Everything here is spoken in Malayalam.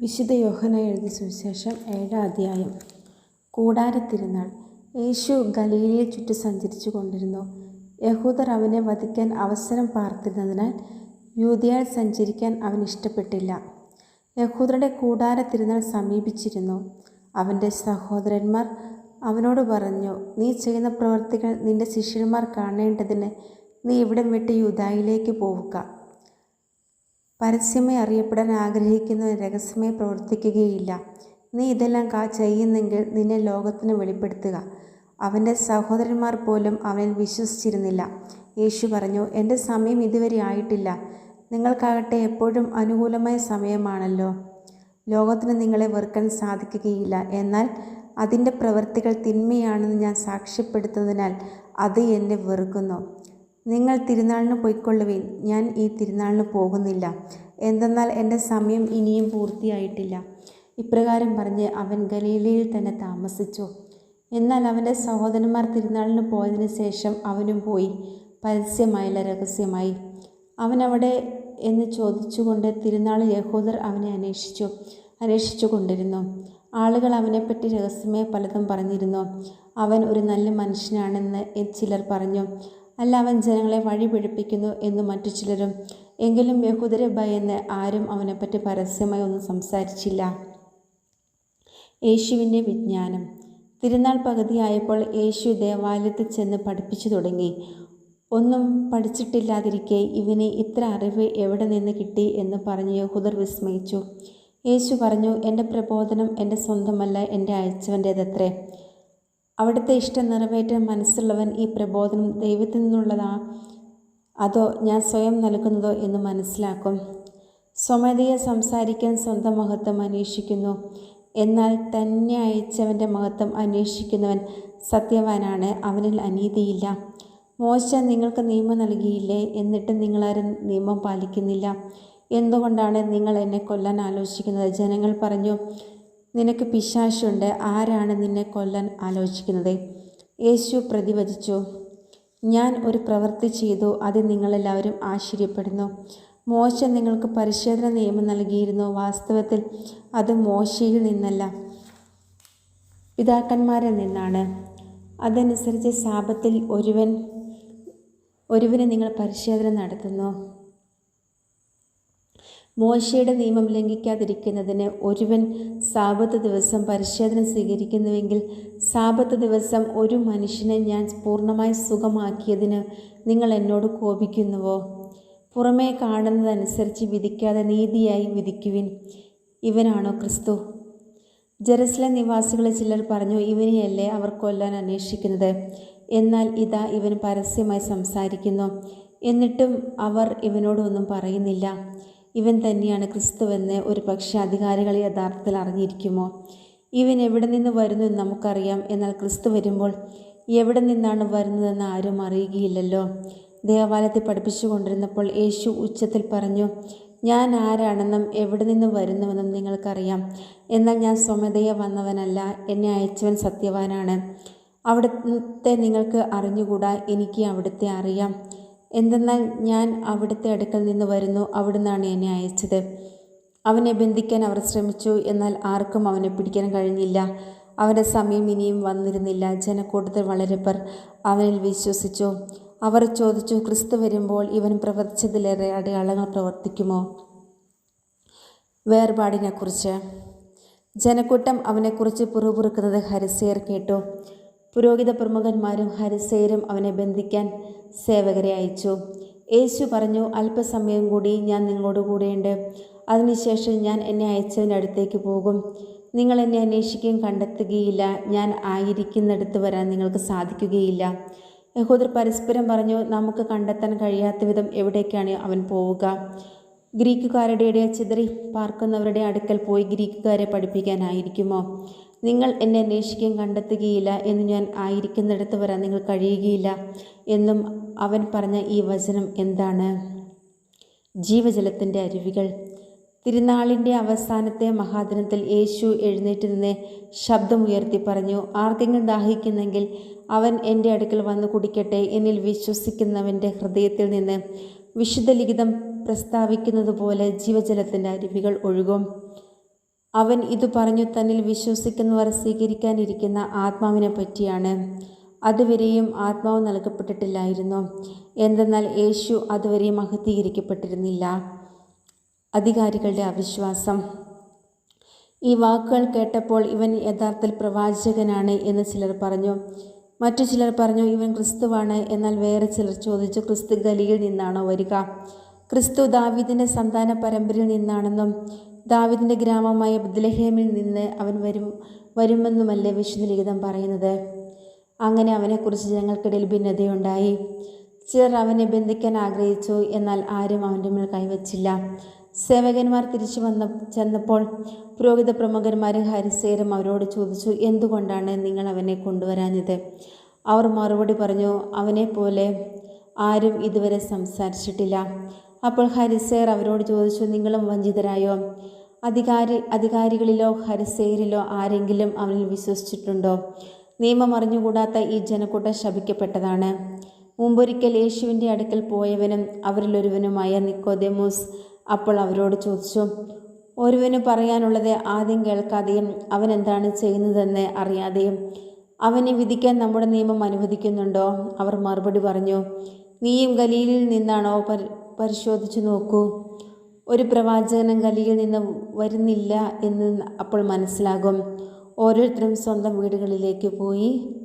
വിശുദ്ധ യോഹന എഴുതിയ സുവിശേഷം ഏഴാം അധ്യായം. കൂടാരത്തിരുന്നാൾ യേശു ഗലീലയെ ചുറ്റി സഞ്ചരിച്ചു കൊണ്ടിരുന്നു. യഹൂദർ അവനെ വധിക്കാൻ അവസരം പാർത്തിരുന്നതിനാൽ യൂതിയാൽ സഞ്ചരിക്കാൻ അവൻ ഇഷ്ടപ്പെട്ടില്ല. യഹൂദരുടെ കൂടാരത്തിരുന്നാൾ സമീപിച്ചിരുന്നു. അവന്റെ സഹോദരന്മാർ അവനോട് പറഞ്ഞു നീ ചെയ്യുന്ന പ്രവൃത്തികൾ നിന്റെ ശിഷ്യന്മാർ കാണേണ്ടതിന് നീ ഇവിടം വിട്ട് യൂതായിലേക്ക് പോവുക. പരസ്യമായി അറിയപ്പെടാൻ ആഗ്രഹിക്കുന്നവൻ രഹസ്യമായി പ്രവർത്തിക്കുകയില്ല. നീ ഇതെല്ലാം കാ ചെയ്യുന്നെങ്കിൽ നിന്നെ ലോകത്തിന് വെളിപ്പെടുത്തുക. അവന്റെ സഹോദരന്മാർ പോലും അവനിൽ വിശ്വസിച്ചിരുന്നില്ല. യേശു പറഞ്ഞു എന്റെ സമയം ഇതുവരെ ആയിട്ടില്ല. നിങ്ങൾക്കാകട്ടെ എപ്പോഴും അനുകൂലമായ സമയമാണല്ലോ. ലോകത്തിന് നിങ്ങളെ വെറുക്കാൻ സാധിക്കുകയില്ല. എന്നാൽ അതിന്റെ പ്രവൃത്തികൾ തിന്മയാണെന്ന് ഞാൻ സാക്ഷ്യപ്പെടുത്തുന്നതിനാൽ അത് എന്നെ വെറുക്കുന്നു. നിങ്ങൾ തിരുനാളിന് പോയിക്കൊള്ളുവിൻ. ഞാൻ ഈ തിരുനാളിന് പോകുന്നില്ല. എന്തെന്നാൽ എന്റെ സമയം ഇനിയും പൂർത്തിയായിട്ടില്ല. ഇപ്രകാരം പറഞ്ഞ് അവൻ ഗലീലയിൽ തന്നെ താമസിച്ചു. എന്നാൽ അവന്റെ സഹോദരന്മാർ തിരുനാളിന് പോയതിനു ശേഷം അവനും പോയി. പരസ്യമായില്ല രഹസ്യമായി. അവനവിടെ എന്ന് ചോദിച്ചുകൊണ്ട് തിരുനാൾ യഹോദർ അവനെ അന്വേഷിച്ചു. അന്വേഷിച്ചു കൊണ്ടിരുന്നു. ആളുകൾ അവനെപ്പറ്റി രഹസ്യമേ പലതും പറഞ്ഞിരുന്നു. അവൻ ഒരു നല്ല മനുഷ്യനാണെന്ന് ചിലർ പറഞ്ഞു. അല്ല അവൻ ജനങ്ങളെ വഴി പിഴപ്പിക്കുന്നു എന്ന് മറ്റു ചിലരും. എങ്കിലും യഹൂദരെ ഭയന്ന് ആരും അവനെപ്പറ്റി പരസ്യമായി ഒന്നും സംസാരിച്ചില്ല. യേശുവിന്റെ വിജ്ഞാനം. തിരുനാൾ പകുതിയായപ്പോൾ യേശു ദേവാലയത്തിൽ ചെന്ന് പഠിപ്പിച്ചു തുടങ്ങി. ഒന്നും പഠിച്ചിട്ടില്ലാതിരിക്കെ ഇവന് ഇത്ര അറിവ് എവിടെ നിന്ന് കിട്ടി എന്ന് പറഞ്ഞ് യഹൂദർ വിസ്മയിച്ചു. യേശു പറഞ്ഞു എന്റെ പ്രബോധനം എന്റെ സ്വന്തമല്ല എന്റെ അയച്ചവന്റേതത്രേ. അവിടുത്തെ ഇഷ്ടം നിറവേറ്റാൻ മനസ്സുള്ളവൻ ഈ പ്രബോധനം ദൈവത്തിൽ നിന്നുള്ളതാ. അതോ ഞാൻ സ്വയം നൽകുന്നതോ എന്ന് മനസ്സിലാക്കും. സ്വമതയെ സംസാരിക്കാൻ സ്വന്തം മഹത്വം അന്വേഷിക്കുന്നു. എന്നാൽ തന്നെ അയച്ചവന്റെ മഹത്വം അന്വേഷിക്കുന്നവൻ സത്യവാനാണ്. അവനിൽ അനീതിയില്ല. മോശ നിങ്ങൾക്ക് നിയമം നൽകിയില്ലേ? എന്നിട്ട് നിങ്ങളാരും നിയമം പാലിക്കുന്നില്ല. എന്തുകൊണ്ടാണ് നിങ്ങൾ എന്നെ കൊല്ലാൻ ആലോചിക്കുന്നത്? ജനങ്ങൾ പറഞ്ഞു നിനക്ക് പിശാശുണ്ട്. ആരാണ് നിന്നെ കൊല്ലാൻ ആലോചിക്കുന്നത്? യേശു പ്രതിവചിച്ചു. ഞാൻ ഒരു പ്രവൃത്തി ചെയ്തു. അത് നിങ്ങളെല്ലാവരും ആശ്ചര്യപ്പെടുന്നു. മോശ നിങ്ങൾക്ക് പരിശോധന നിയമം നൽകിയിരുന്നു. വാസ്തവത്തിൽ അത് മോശയിൽ നിന്നല്ല. പിതാക്കന്മാരിൽ നിന്നാണ്. അതനുസരിച്ച് ശാപത്തിൽ ഒരുവൻ ഒരുവനെ നിങ്ങൾ പരിശോധന നടത്തുന്നു. മോശയുടെ നിയമം ലംഘിക്കാതിരിക്കുന്നതിന് ഒരുവൻ സാപത്ത് ദിവസം പരിശോധന സ്വീകരിക്കുന്നുവെങ്കിൽ സാപത്ത് ദിവസം ഒരു മനുഷ്യനെ ഞാൻ പൂർണമായി സുഖമാക്കിയതിന് നിങ്ങൾ എന്നോട് കോപിക്കുന്നുവോ? പുറമേ കാണുന്നതനുസരിച്ച് വിധിക്കാതെ നീതിയായി വിധിക്കുവിൻ. ഇവനാണോ ക്രിസ്തു? ജെറുസലേം നിവാസികളെ ചിലർ പറഞ്ഞു ഇവനെയല്ലേ അവർ കൊല്ലാൻ അന്വേഷിക്കുന്നത്? എന്നാൽ ഇതാ ഇവൻ പരസ്യമായി സംസാരിക്കുന്നു. എന്നിട്ടും അവർ ഇവനോടൊന്നും പറയുന്നില്ല. ഇവൻ തന്നെയാണ് ക്രിസ്തുവെന്ന് ഒരു പക്ഷേ അധികാരികൾ യഥാർത്ഥത്തിൽ അറിഞ്ഞിരിക്കുമോ? ഇവൻ എവിടെ നിന്ന് വരുന്നു എന്ന് നമുക്കറിയാം. എന്നാൽ ക്രിസ്തു വരുമ്പോൾ എവിടെ നിന്നാണ് വരുന്നതെന്ന് ആരും അറിയുകയില്ലല്ലോ. ദേവാലയത്തെ പഠിപ്പിച്ചു കൊണ്ടിരുന്നപ്പോൾ യേശു ഉച്ചത്തിൽ പറഞ്ഞു ഞാൻ ആരാണെന്നും എവിടെ നിന്ന് വരുന്നുവെന്നും നിങ്ങൾക്കറിയാം. എന്നാൽ ഞാൻ സ്വമതയെ വന്നവനല്ല. എന്നെ അയച്ചവൻ സത്യവാനാണ്. അവിടുത്തെ നിങ്ങൾക്ക് അറിഞ്ഞുകൂടാ. എനിക്ക് അവിടുത്തെ അറിയാം. എന്തെന്നാൽ ഞാൻ അവിടുത്തെ അടുക്കൽ നിന്ന് വരുന്നു അവിടുന്നാണ് എന്നെ അയച്ചത്. അവനെ ബന്ധിക്കാൻ അവർ ശ്രമിച്ചു എന്നാൽ ആർക്കും അവനെ പിടിക്കാൻ കഴിഞ്ഞില്ല. അവന്റെ സമയം ഇനിയും വന്നിരുന്നില്ല. ജനക്കൂട്ടത്തിൽ വളരെ പേർ അവനിൽ വിശ്വസിച്ചു. അവർ ചോദിച്ചു ക്രിസ്തു വരുമ്പോൾ ഇവൻ പ്രവർത്തിച്ചതിലേറെ അടയാളങ്ങൾ പ്രവർത്തിക്കുമോ? വേർപാടിനെക്കുറിച്ച്. ജനക്കൂട്ടം അവനെക്കുറിച്ച് പുറപുറുക്കുന്നത് ഹരിസേർ കേട്ടു. പുരോഹിത പ്രമുഖന്മാരും ഹരിസേരും അവനെ ബന്ധിക്കാൻ സേവകരെ അയച്ചു. യേശു പറഞ്ഞു അല്പസമയം കൂടി ഞാൻ നിങ്ങളോട് കൂടെയുണ്ട്. അതിനുശേഷം ഞാൻ എന്നെ അയച്ചതിന്റെ അടുത്തേക്ക് പോകും. നിങ്ങൾ എന്നെ അന്വേഷിക്കുകയും കണ്ടെത്തുകയില്ല. ഞാൻ ആയിരിക്കുന്നിടത്ത് വരാൻ നിങ്ങൾക്ക് സാധിക്കുകയില്ല. യഹൂദർ പരസ്പരം പറഞ്ഞു നമുക്ക് കണ്ടെത്താൻ കഴിയാത്ത വിധം എവിടേക്കാണ് അവൻ പോവുക? ഗ്രീക്കുകാരുടെ ഇടയിൽ ചിതറി പാർക്കുന്നവരുടെ അടുക്കൽ പോയി ഗ്രീക്കുകാരെ പഠിപ്പിക്കാനായിരിക്കുമോ നിങ്ങൾ എന്നെ അന്വേഷിക്കുകയും കണ്ടെത്തുകയില്ല എന്ന് ഞാൻ ആയിരിക്കുന്നിടത്ത് വരാൻ നിങ്ങൾ കഴിയുകയില്ല എന്നും അവൻ പറഞ്ഞ ഈ വചനം എന്താണ്? ജീവജലത്തിന്റെ അരുവികൾ. തിരുനാളിന്റെ അവസാനത്തെ മഹാദിനത്തിൽ യേശു എഴുന്നേറ്റ് നിന്ന് ശബ്ദമുയർത്തി പറഞ്ഞു ആർക്കെങ്കിലും ദാഹിക്കുന്നെങ്കിൽ അവൻ എന്റെ അടുക്കൽ വന്ന് കുടിക്കട്ടെ. എന്നിൽ വിശ്വസിക്കുന്നവന്റെ ഹൃദയത്തിൽ നിന്ന് വിശുദ്ധ ലിഖിതം പ്രസ്താവിക്കുന്നത് പോലെ ജീവജലത്തിന്റെ അരുവികൾ ഒഴുകും. അവൻ ഇത് പറഞ്ഞു തന്നിൽ വിശ്വസിക്കുന്നവർ സ്വീകരിക്കാനിരിക്കുന്ന ആത്മാവിനെ പറ്റിയാണ് അതുവരെയും ആത്മാവ് നൽകപ്പെട്ടിട്ടില്ലായിരുന്നു. എന്തെന്നാൽ യേശു അതുവരെയും അഹത്തീകരിക്കപ്പെട്ടിരുന്നില്ല അധികാരികളുടെ അവിശ്വാസം. ഈ വാക്കുകൾ കേട്ടപ്പോൾ ഇവൻ യഥാർത്ഥത്തിൽ പ്രവാചകനാണ് എന്ന് ചിലർ പറഞ്ഞു. മറ്റു ചിലർ പറഞ്ഞു ഇവൻ ക്രിസ്തുവാണ്. എന്നാൽ വേറെ ചിലർ ചോദിച്ചു ക്രിസ്തു ഗലിയിൽ നിന്നാണോ വരിക? ക്രിസ്തു ദാവീദിന്റെ സന്താന പരമ്പരയിൽ നിന്നാണെന്നും ദാവീദിന്റെ ഗ്രാമമായ ബദ്ലഹേമിൽ നിന്ന് അവൻ വരും വരുമെന്നുമല്ലേ വിശുദ്ധ ലിഖിതം പറയുന്നത്? അങ്ങനെ അവനെക്കുറിച്ച് ജനങ്ങൾക്കിടയിൽ ഭിന്നതയുണ്ടായി. ചിലർ അവനെ ബന്ധിക്കാൻ ആഗ്രഹിച്ചു എന്നാൽ ആരും അവന്റെ മേൽ കൈവച്ചില്ല. സേവകന്മാർ തിരിച്ചു വന്ന ചെന്നപ്പോൾ പുരോഹിത പ്രമുഖന്മാരും ഹരിസേരും അവരോട് ചോദിച്ചു എന്തുകൊണ്ടാണ് നിങ്ങൾ അവനെ കൊണ്ടുവരാഞ്ഞത്? അവർ മറുപടി പറഞ്ഞു അവനെ പോലെ ആരും ഇതുവരെ സംസാരിച്ചിട്ടില്ല. അപ്പോൾ ഹരിസേർ അവരോട് ചോദിച്ചു നിങ്ങളും വഞ്ചിതരായോ? അധികാരി അധികാരികളിലോ ഹരിസേരിലോ ആരെങ്കിലും അവനിൽ വിശ്വസിച്ചിട്ടുണ്ടോ? നിയമം അറിഞ്ഞുകൂടാത്ത ഈ ജനക്കൂട്ടം ശപിക്കപ്പെട്ടതാണ്. മുമ്പൊരിക്കൽ യേശുവിന്റെ അടുക്കൽ പോയവനും അവരിലൊരുവനുമായ നിക്കോദെമോസ് അപ്പോൾ അവരോട് ചോദിച്ചു ഒരുവന് പറയാനുള്ളത് ആദ്യം കേൾക്കാതെയും അവൻ എന്താണ് ചെയ്യുന്നതെന്ന് അറിയാതെയും അവനെ വിധിക്കാൻ നമ്മുടെ നിയമം അനുവദിക്കുന്നുണ്ടോ? അവർ മറുപടി പറഞ്ഞു നീയും ഗലീലിൽ നിന്നാണോ പരിശോധിച്ചു നോക്കൂ. ഒരു പ്രവാചകനും കലിയിൽ നിന്ന് വരുന്നില്ല എന്ന് അപ്പോൾ മനസ്സിലാകും. ഓരോരുത്തരും സ്വന്തം വീടുകളിലേക്ക് പോയി